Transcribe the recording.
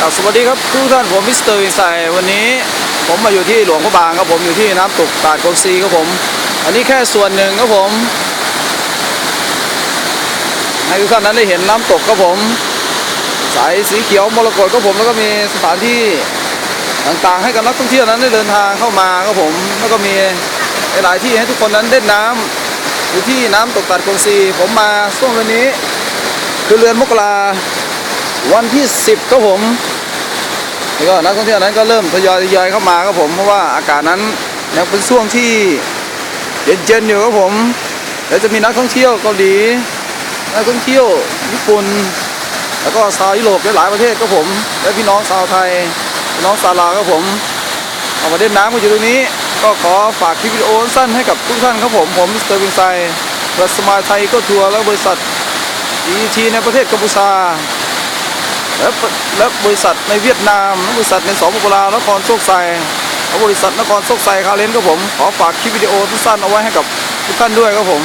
ครับสวัสดีครับทุกท่านผมมิสเตอร์วินไซวันนี้ผมมาอยู่ที่หลวงพระบางครับผมอยู่ที่น้ำตกตาดกงซีครับผม อันนี้แค่ส่วนหนึ่งครับผมให้ทุกท่านนั้นได้เห็นน้ำตกครับผม สายสีเขียวมรกตครับผมแล้วก็มีสถานที่ต่างๆ ให้กับนักท่องเที่ยวนั้นได้เดินทางเข้ามาครับผม แล้วก็มีหลายที่ให้ทุกคนนั้นเล่นน้ำอยู่ที่น้ำตกตาดกงซีผมมาช่วงวันนี้ คือเรือนมกรา วันที่ 10ครับผมแล้วก็นักท่องเที่ยวนั้นก็เริ่มทยอยทยอยเข้ามาครับผมเพราะว่าอากาศนั้นยังเป็นช่วงที่เย็นๆอยู่ครับผมแล้วจะมีนักท่องเที่ยวเกาหลีนักท่องเที่ยวญี่ปุ่นแล้วก็ชาวยุโรปหลายประเทศครับผม และพี่น้องชาวไทยพี่น้องชาลาครับผมเอามาเล่นน้ำกันอยู่ตรงนี้ ก็ขอฝากคลิปวิดีโอสั้นให้กับทุกท่านครับผมผมมิสเตอร์วิงไซบริษัทสมายไทยก็ทัวร์และบริษัท ET ในประเทศกัมพูชา และและบริษัทในเวียดนามและบริษัทในสปปลาวนครโชคชัยและบริษัทนครโชคชัยคาเลนครับผมขอฝากคลิปวิดีโอสั้นๆเอาไว้ให้กับทุกท่านด้วยครับผม